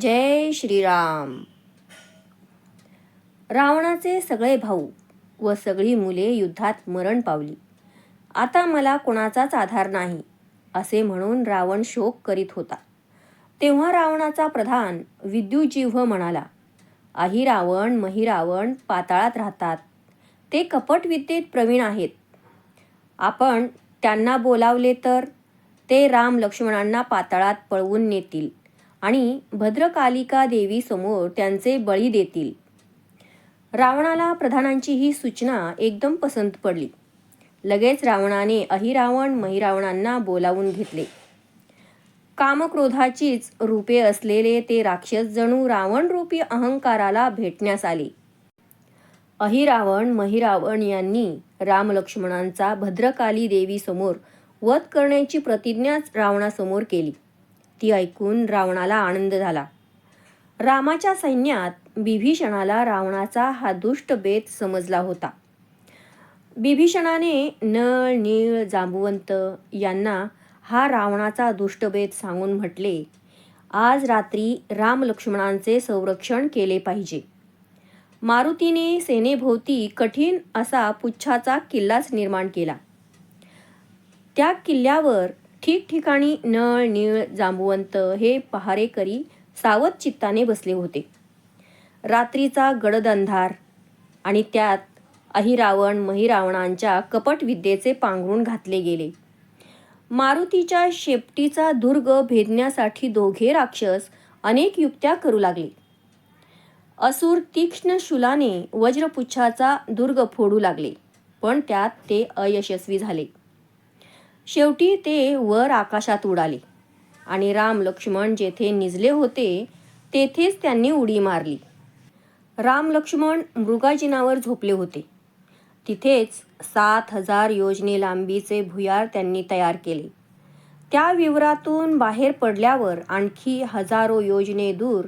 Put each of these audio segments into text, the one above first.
जय श्रीराम. रावणाचे सगळे भाऊ व सगळी मुले युद्धात मरण पावली. आता मला कोणाचाच आधार नाही असे म्हणून रावण शोक करीत होता. तेव्हा रावणाचा प्रधान विद्युजिव्ह म्हणाला आही रावण महिरावण पाताळात राहतात. ते कपट विद्येत प्रवीण आहेत. आपण त्यांना बोलावले तर ते राम लक्ष्मणांना पाताळात पळवून नेतील. आणि भद्रकालिका देवीसमोर त्यांचे बळी देतील. रावणाला प्रधानांची ही सूचना एकदम पसंत पडली. लगेच रावणाने अहिरावण महिरावणांना बोलावून घेतले. कामक्रोधाचीच रूपे असलेले ते राक्षस जणू रावण रूपी अहंकाराला भेटण्यास आले. अहिरावण महिरावण यांनी रामलक्ष्मणांचा भद्रकाली देवीसमोर वध करण्याची प्रतिज्ञाच रावणासमोर केली. ती ऐकून रावणाला आनंद झाला. रामाच्या सैन्यात बिभीषणाला रावणाचा हा दुष्ट बेत समजला होता. बिभीषणाने नळ नीळ जांबुवंत यांना हा रावणाचा दुष्टभेद सांगून म्हटले आज रात्री राम लक्ष्मणांचे संरक्षण केले पाहिजे. मारुतीने सेनेभोवती कठीण असा पुच्छाचा किल्लाच निर्माण केला. त्या किल्ल्यावर ठिकठिकाणी नळ नीळ जांबुवंत हे पहारेकरी सावध चित्ताने बसले होते. रात्रीचा गडद अंधार आणि त्यात अहिरावण महिरावणांच्या कपट विद्येचे पांघरून घातले गेले. मारुतीच्या शेपटीचा दुर्ग भेदण्यासाठी दोघे राक्षस अनेक युक्त्या करू लागले. असुर तीक्ष्ण शुलाने वज्रपुच्छाचा दुर्ग फोडू लागले पण त्यात ते अयशस्वी झाले. शेवटी ते वर आकाशात उडाले. आणि राम लक्ष्मण जेथे निजले होते तेथेच त्यांनी उडी मारली. राम लक्ष्मण मृगाजिनावर झोपले होते. तिथेच सात हजार योजने लांबीचे भुयार त्यांनी तयार केले. त्या विवरातून बाहेर पडल्यावर आणखी हजारो योजने दूर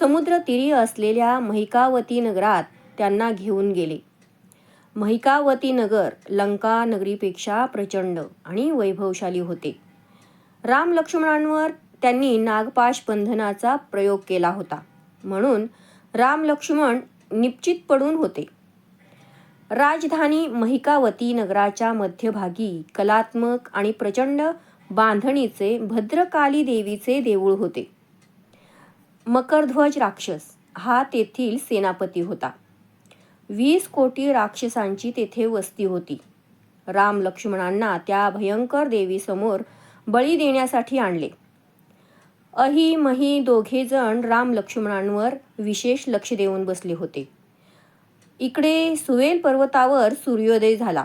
समुद्रतीरी असलेल्या महिकावती नगरात त्यांना घेऊन गेले. महिकावती नगर लंका नगरीपेक्षा प्रचंड आणि वैभवशाली होते. राम लक्ष्मणांवर त्यांनी नागपाश बंधनाचा प्रयोग केला होता. म्हणून राम लक्ष्मण निश्चित पडून होते. राजधानी महिकावती नगराच्या मध्यभागी कलात्मक आणि प्रचंड बांधणीचे भद्रकाली देवीचे देऊळ होते. मकरध्वज राक्षस हा तेथील सेनापती होता. वीस कोटी राक्षसांची तेथे वस्ती होती. राम लक्ष्मणांना त्या भयंकर देवीसमोर बळी देण्यासाठी आणले. अही मही दोघे जण राम लक्ष्मणांवर विशेष लक्ष देऊन बसले होते. इकडे सुवेल पर्वतावर सूर्योदय झाला.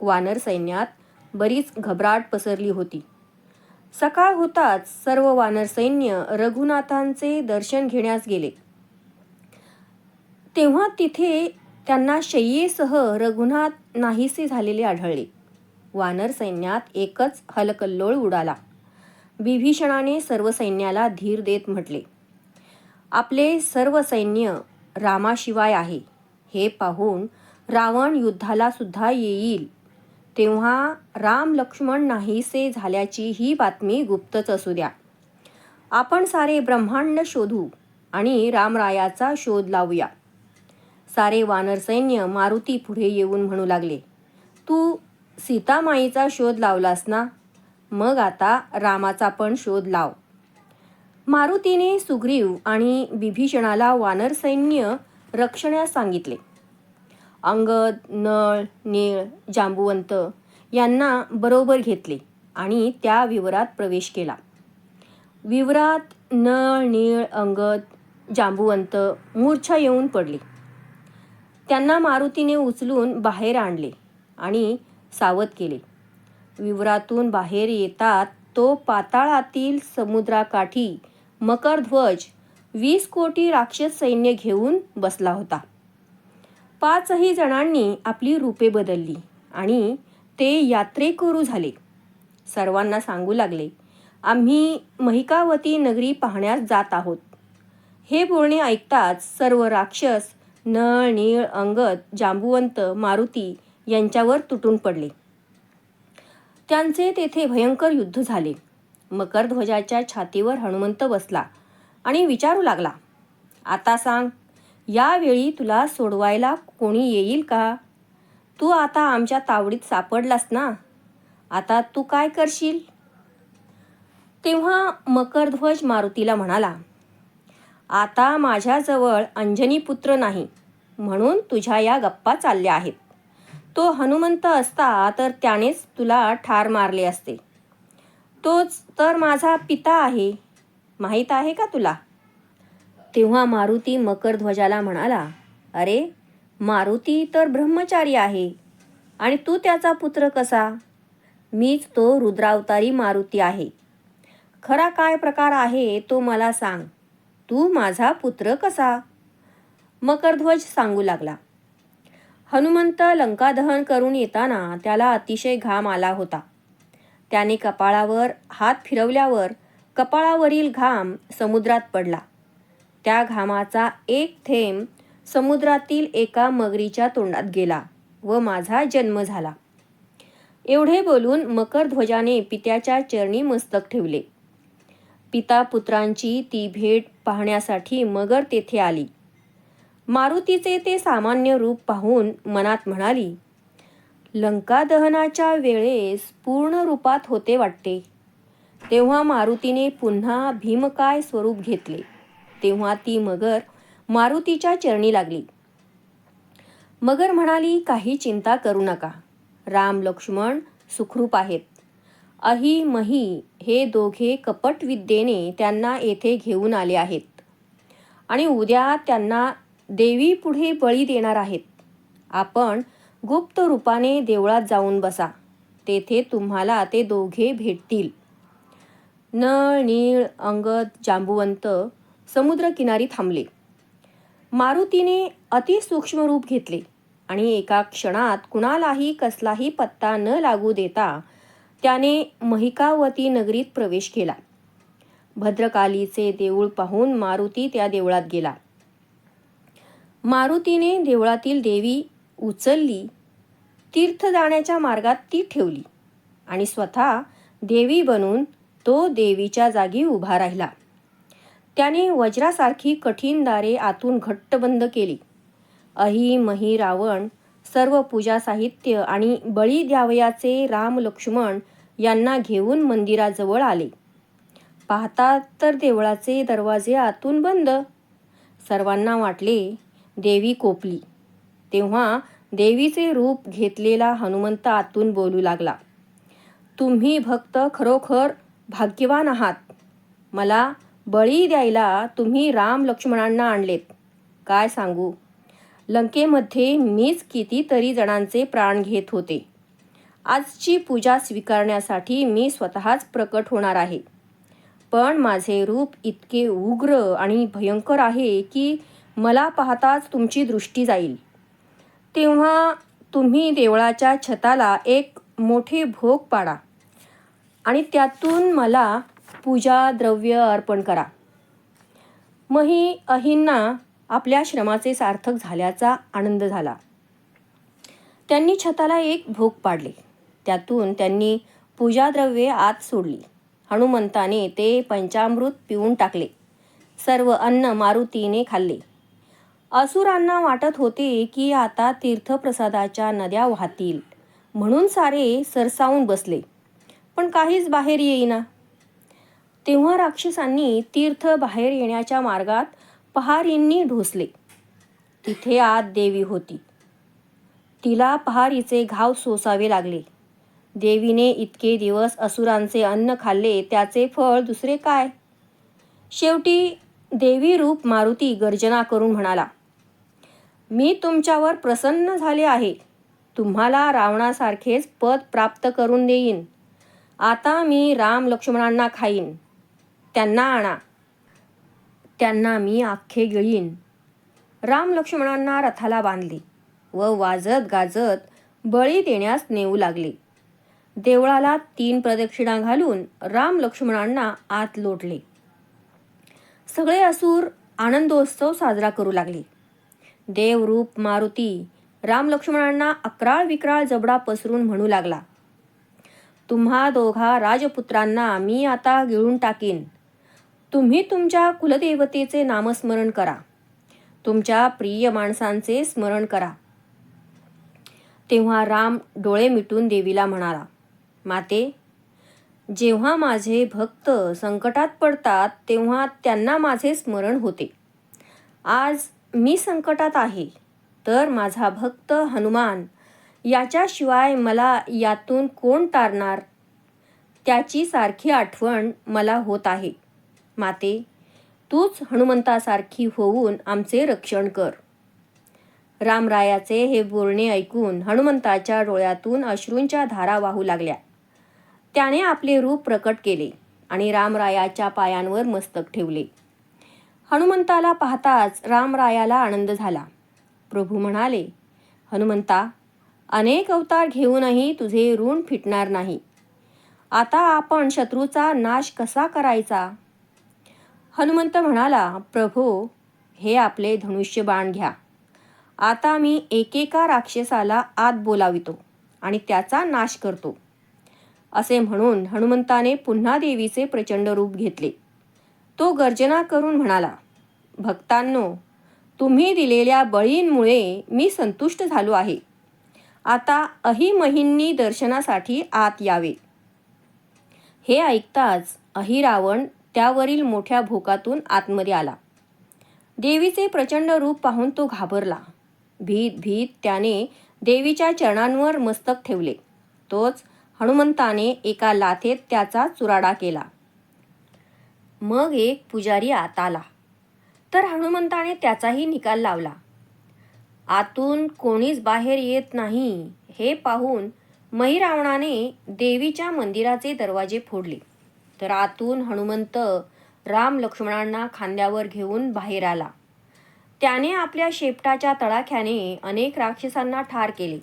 वानर सैन्यात बरीच घबराट पसरली होती. सकाळ होताच सर्व वानर सैन्य रघुनाथांचे दर्शन घेण्यास गेले. तेव्हा तिथे त्यांना शय्येसह रघुनाथ नाहीसे झालेले आढळले. वानर सैन्यात एकच हलकल्लोळ उडाला. बिभीषणाने सर्व सैन्याला धीर देत म्हटले आपले सर्व सैन्य रामाशिवाय आहे. हे पाहून रावण युद्धाला सुद्धा येईल. तेव्हा राम लक्ष्मण नाहीसे झाल्याची ही बातमी गुप्तच असू द्या. आपण सारे ब्रह्मांड शोधू आणि रामरायाचा शोध लावूया. सारे वानर सैन्य मारुती पुढे येऊन म्हणू लागले तू सीतामाईचा शोध लावलास ना? मग आता रामाचा पण शोध लाव. मारुतीने सुग्रीव आणि बिभीषणाला वानर सैन्य रक्षण्यास सांगितले. अंगद नळ नीळ जांबुवंत यांना बरोबर घेतले आणि त्या विवरात प्रवेश केला. विवरात नळ नीळ अंगद जांबुवंत मूर्छा येऊन पडली. त्यांना मारुतीने उचलून बाहेर आणले आणि सावध केले. विवरातून बाहेर येतात तो पाताळातील समुद्राकाठी मकरध्वज वीस कोटी राक्षस सैन्य घेऊन बसला होता. पाचही जणांनी आपली रूपे बदलली आणि ते यात्रेकरू झाले. सर्वांना सांगू लागले आम्ही महिकावती नगरी पाहण्यास जात आहोत. हे बोलणे ऐकताच सर्व राक्षस नळ नीळ अंगद जांबुवंत मारुती यांच्यावर तुटून पडले. त्यांचे तेथे भयंकर युद्ध झाले. मकरध्वजाच्या छातीवर हनुमंत बसला आणि विचारू लागला आता सांग यावेळी तुला सोडवायला कोणी येईल का? तू आता आमच्या तावडीत सापडलास ना? आता तू काय करशील? तेव्हा मकरध्वज मारुतीला म्हणाला आता माझ्याजवळ अंजनी पुत्र नाही म्हणून तुझ्या या गप्पा चालल्या आहेत. तो हनुमंत असता तर त्यानेच तुला ठार मारले असते. तोच तर माझा पिता आहे. माहीत आहे का तुला? तेव्हा मारुती मकरध्वजाला म्हणाला अरे मारुती तर ब्रह्मचारी आहे. आणि तू त्याचा पुत्र कसा? मीच तो रुद्रावतारी मारुती आहे. खरा काय प्रकार आहे तो मला सांग. तू माझा पुत्र कसा? मकरध्वज सांगू लागला. हनुमंत लंकादहन करून येताना त्याला अतिशय घाम आला होता. त्याने कपाळावर हात फिरवल्यावर कपाळावरील घाम समुद्रात पडला. त्या घामाचा एक थेंब समुद्रातील एका मगरीच्या तोंडात गेला व माझा जन्म झाला. एवढे बोलून मकरध्वजाने पित्याच्या चरणी मस्तक ठेवले. पिता पुत्रांची ती भेट पाहण्यासाठी मगर तेथे आली. मारुतीचे ते सामान्य रूप पाहून मनात म्हणाली लंका दहनाच्या वेळेस पूर्ण रूपात होते वाटते. तेव्हा मारुतीने पुन्हा भीमकाय स्वरूप घेतले. तेव्हा ती मगर मारुतीच्या चरणी लागली. मगर म्हणाली काही चिंता करू नका. राम लक्ष्मण सुखरूप आहेत. अही मही हे दोघे कपट विद्येने त्यांना येथे घेऊन आले आहेत. आणि उद्या त्यांना देवी पुढे बळी देणार आहेत. आपण गुप्त रूपाने देवळात जाऊन बसा. तेथे तुम्हाला ते दोघे भेटतील. नळ नीळ अंगद जांबुवंत समुद्रकिनारी थांबले. मारुतीने अतिसूक्ष्म रूप घेतले. आणि एका क्षणात कुणालाही कसलाही पत्ता न लागू देता त्याने महिकावती नगरीत प्रवेश केला. भद्रकालीचे देऊळ पाहून मारुती त्या देवळात गेला. मारुतीने देवळातील देवी उचलली तीर्थ जाण्याच्या मार्गात ती ठेवली आणि स्वतः देवी बनून तो देवीच्या जागी उभा राहिला. त्याने वज्रासारखी कठीण दारे आतून घट्ट बंद केली. अही मही रावण सर्व पूजा साहित्य आणि बळी द्यावयाचे राम लक्ष्मण यांना घेऊन मंदिराजवळ आले. पाहता तर देवळाचे दरवाजे आतून बंद. सर्वांना वाटले देवी कोपली. तेव्हा देवीचे रूप घेतलेला हनुमंत आतून बोलू लागला तुम्ही भक्त खरोखर भाग्यवान आहात. मला बळी द्यायला तुम्ही राम लक्ष्मणांना आणलेत. काय सांगू? लंकेमध्ये मीच कितीतरी जणांचे प्राण घेत होते. आजची पूजा स्वीकारण्यासाठी मी स्वतःच प्रकट होणार आहे. पण माझे रूप इतके उग्र आणि भयंकर आहे की मला पाहताच तुमची दृष्टी जाईल. तेव्हा तुम्ही देवळाच्या छताला एक मोठे भोग पाडा आणि त्यातून मला पूजा द्रव्य अर्पण करा. मही अहिंना आपल्या श्रमाचे सार्थक झाल्याचा आनंद झाला. त्यांनी छताला एक भोग पाडले. त्यातून त्यांनी पूजाद्रव्ये आत सोडली. हनुमंताने ते पंचामृत पिऊन टाकले. सर्व अन्न मारुतीने खाल्ले. असुरांना वाटत होते की आता तीर्थप्रसादाच्या नद्या वाहतील. म्हणून सारे सरसावून बसले. पण काहीच बाहेर येईना. तेव्हा राक्षसांनी तीर्थ बाहेर येण्याच्या मार्गात पहारींनी ढोसले. तिथे आत देवी होती. तिला पहारीचे घाव सोसावे लागले. देवीने इतके दिवस असुरांचे अन्न खाल्ले त्याचे फळ दुसरे काय? शेवटी देवी रूप मारुती गर्जना करून म्हणाला मी तुमच्यावर प्रसन्न झाले आहे. तुम्हाला रावणासारखेच पद प्राप्त करून देईन. आता मी राम लक्ष्मणांना खाईन. त्यांना आणा. त्यांना मी आख्खे गिळीन राम लक्ष्मणांना रथाला बांधले व वाजत गाजत बळी देण्यास नेऊ लागले. देवळाला तीन प्रदक्षिणा घालून राम लक्ष्मणांना आत लोटले. सगळे असूर आनंदोत्सव साजरा करू लागले. देवरूप मारुती राम लक्ष्मणांना अकराळ विक्राळ जबडा पसरून म्हणू लागला. तुम्हा दोघा राजपुत्रांना मी आता गिळून टाकीन. तुम्ही तुमच्या कुलदेवतेचे नामस्मरण करा. तुमच्या प्रिय माणसांचे स्मरण करा. तेव्हा राम डोळे मिटून देवीला म्हणाला माते जेव्हा माझे भक्त संकटात पडतात तेव्हा त्यांना माझे स्मरण होते. आज मी संकटात आहे तर माझा भक्त हनुमान याच्याशिवाय मला यातून कोण तारणार? त्याची सारखी आठवण मला होत आहे. माते तूच हनुमंतासारखी होऊन आमचे रक्षण कर. रामरायाचे हे बोलणे ऐकून हनुमंताच्या डोळ्यातून अश्रूंच्या धारा वाहू लागल्या. त्याने आपले रूप प्रकट केले आणि रामरायाच्या पायांवर मस्तक ठेवले. हनुमंताला पाहताच रामरायाला आनंद झाला. प्रभू म्हणाले हनुमंता अनेक अवतार घेऊनही तुझे ऋण फिटणार नाही. आता आपण शत्रूचा नाश कसा करायचा? हनुमंत म्हणाला प्रभो हे आपले धनुष्य बाण घ्या. आता मी एकेका राक्षसाला आत बोलावितो आणि त्याचा नाश करतो. असे म्हणून हनुमंताने पुन्हा देवीचे प्रचंड रूप घेतले. तो गर्जना करून म्हणाला भक्तांनो तुम्ही दिलेल्या बळींमुळे मी संतुष्ट झालो आहे. आता अहिमहिंनी दर्शनासाठी आत यावे. हे ऐकताच अहिरावण त्यावरील मोठ्या भोकातून आतमध्ये आला. देवीचे प्रचंड रूप पाहून तो घाबरला. भीत भीत त्याने देवीच्या चरणांवर मस्तक ठेवले. तोच हनुमंताने एका लाथेत त्याचा चुराडा केला. मग एक पुजारी आत आला. तर हनुमंताने त्याचाही निकाल लावला. आतून कोणीच बाहेर येत नाही हे पाहून महिरावणाने देवीच्या मंदिराचे दरवाजे फोडले. तर आतून हनुमंत राम लक्ष्मणांना खांद्यावर घेऊन बाहेर आला. त्याने आपल्या शेपटाच्या तडाख्याने अनेक राक्षसांना ठार केले.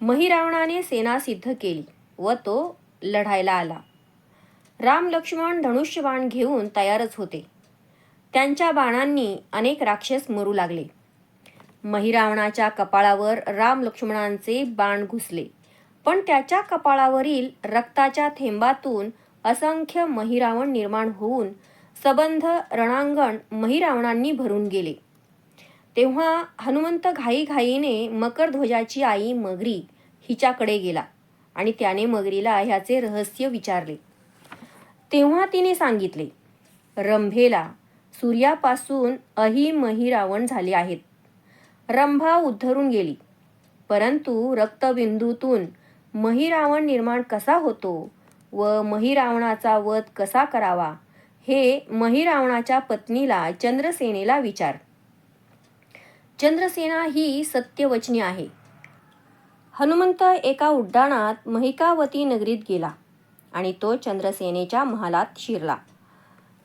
महिरावणाने सेना सिद्ध केली व तो लढायला आला. राम लक्ष्मण धनुष्यबाण घेऊन तयारच होते. त्यांच्या बाणांनी अनेक राक्षस मरू लागले. महिरावणाच्या कपाळावर राम लक्ष्मणांचे बाण घुसले पण त्याच्या कपाळावरील रक्ताच्या थेंबातून असंख्य महिरावण निर्माण होऊन सबंध रणांगण महिरावणांनी भरून गेले. तेव्हा हनुमंत घाईघाईने मकरध्वजाची आई मगरी हिच्याकडे गेला आणि त्याने मगरीला ह्याचे रहस्य विचारले. तेव्हा तिने सांगितले रंभेला सूर्यापासून अहि महिरावण झाले आहेत. रंभा उद्धरून गेली. परंतु रक्तबिंदूतून महिरावण निर्माण कसा होतो व महिरावणाचा वध कसा करावा? हे महिरावणाच्या पत्नीला चंद्रसेनेला विचार. चंद्रसेना ही सत्यवचनी आहे. हनुमंत एका उड्डाणात महिकावती नगरीत गेला आणि तो चंद्रसेनेच्या महालात शिरला.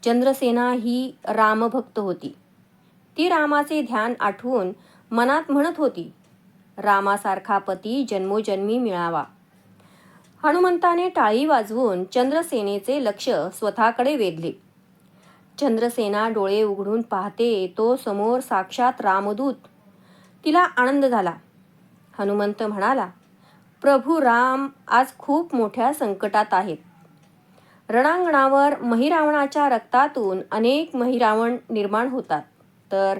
चंद्रसेना ही रामभक्त होती. ती रामाचे ध्यान आठवून मनात म्हणत होती रामासारखा पती जन्मोजन्मी मिळावा. हनुमंताने टाळी वाजवून चंद्रसेनेचे लक्ष स्वतःकडे वेधले. चंद्रसेना डोळे उघडून पाहते तो समोर साक्षात रामदूत. तिला आनंद झाला. हनुमंत म्हणाला प्रभू राम आज खूप मोठ्या संकटात आहेत. रणांगणावर महिरावणाच्या रक्तातून अनेक महिरावण निर्माण होतात. तर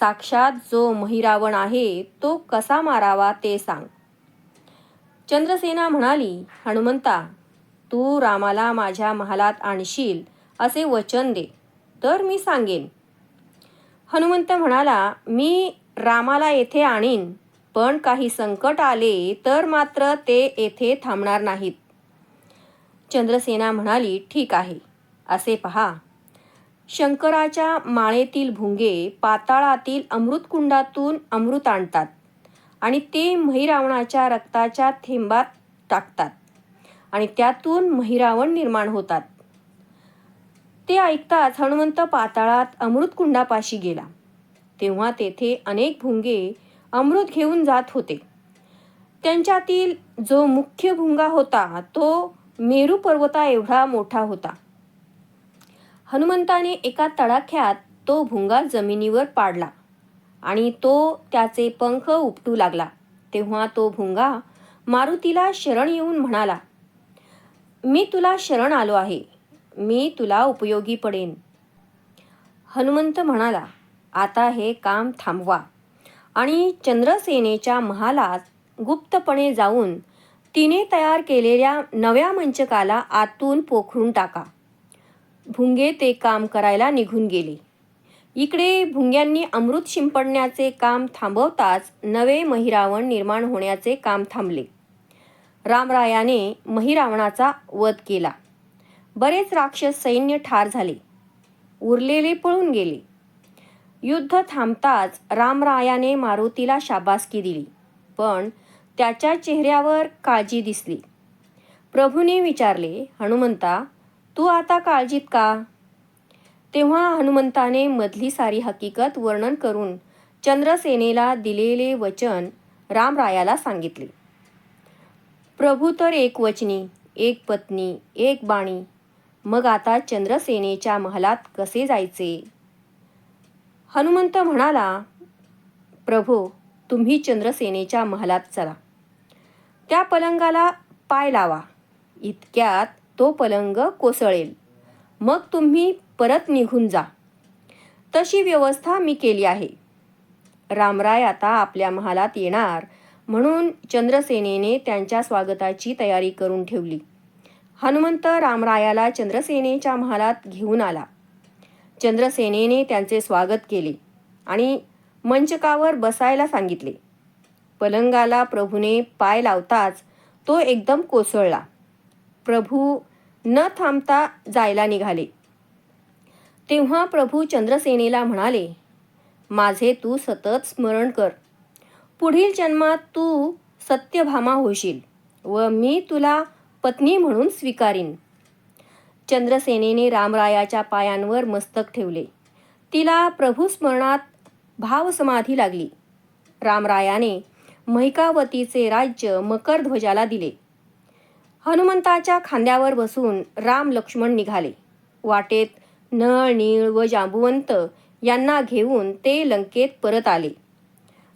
साक्षात जो महिरावण आहे तो कसा मारावा ते सांग. चंद्रसेना म्हणाली हनुमंता तू रामाला माझ्या महालात आणशील असे वचन दे तर मी सांगेन. हनुमंत म्हणाला मी रामाला येथे आणीन पण काही संकट आले तर मात्र ते येथे थांबणार नाहीत. चंद्रसेना म्हणाली ठीक आहे असे पहा. शंकराच्या माळेतील भुंगे पाताळातील अमृतकुंडातून अमृत आणतात. आणि ते महिरावणाच्या रक्ताच्या थेंबात टाकतात. आणि त्यातून महिरावण निर्माण होतात. ते ऐकताच हनुमंत पाताळात अमृतकुंडापाशी गेला. तेव्हा तेथे अनेक भुंगे अमृत घेऊन जात होते. त्यांच्यातील जो मुख्य भुंगा होता तो मेरू पर्वता एवढा मोठा होता. हनुमंताने एका तडाख्यात तो भुंगा जमिनीवर पाडला. आणि तो त्याचे पंख उपटू लागला. तेव्हा तो भुंगा मारुतीला शरण येऊन म्हणाला मी तुला शरण आलो आहे. मी तुला उपयोगी पडेन. हनुमंत म्हणाला आता हे काम थांबवा. आणि चंद्रसेनेच्या महालात गुप्तपणे जाऊन तिने तयार केलेल्या नव्या मंचकाला आतून पोखरून टाका. भुंगे ते काम करायला निघून गेले. इकडे भुंग्यांनी अमृत शिंपडण्याचे काम थांबवताच नवे महिरावण निर्माण होण्याचे काम थांबले. रामरायाने महिरावणाचा वध केला. बरेच राक्षस सैन्य ठार झाले. उरलेले पळून गेले. युद्ध थांबताच रामरायाने मारुतीला शाबासकी दिली. पण त्याच्या चेहऱ्यावर काळजी दिसली. प्रभूने विचारले हनुमंता तू आता काळजीत का? तेव्हा हनुमंताने मधली सारी हकीकत वर्णन करून चंद्रसेनेला दिलेले वचन रामरायाला सांगितले. प्रभू तर एक वचनी एक पत्नी एक बाणी. मग आता चंद्रसेनेच्या महालात कसे जायचे? हनुमंत म्हणाला प्रभो तुम्ही चंद्रसेनेच्या महालात चला. त्या पलंगाला पाय लावा. इतक्यात तो पलंग कोसळेल. मग तुम्ही परत निघून जा. तशी व्यवस्था मी केली आहे. रामराय आता आपल्या महालात येणार म्हणून चंद्रसेनेने त्यांच्या स्वागताची तयारी करून ठेवली. हनुमंत रामरायाला चंद्रसेनेच्या महालात घेऊन आला. चंद्रसेनेने त्यांचे स्वागत केले आणि मंचकावर बसायला सांगितले. पलंगाला प्रभूने पाय लावताच तो एकदम कोसळला. प्रभू न थांबता जायला निघाले. तेव्हा प्रभू चंद्रसेनेला म्हणाले माझे तू सतत स्मरण कर. पुढील जन्मात तू सत्यभामा होशील व मी तुला पत्नी म्हणून स्वीकारीन. चंद्रसेनेने रामरायाच्या पायांवर मस्तक ठेवले. तिला प्रभू स्मरणात भावसमाधी लागली. रामरायाने महिकावतीचे राज्य मकरध्वजाला दिले. हनुमंताच्या खांद्यावर बसून राम लक्ष्मण निघाले. वाटेत नळ नीळ व जांबुवंत यांना घेऊन ते लंकेत परत आले.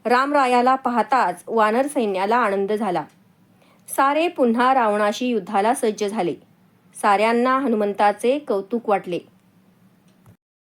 रामरायाला पाहताच वानर सैन्याला आनंद झाला. सारे पुन्हा रावणाशी युद्धाला सज्ज झाले. साऱ्यांना हनुमंताचे कौतुक वाटले.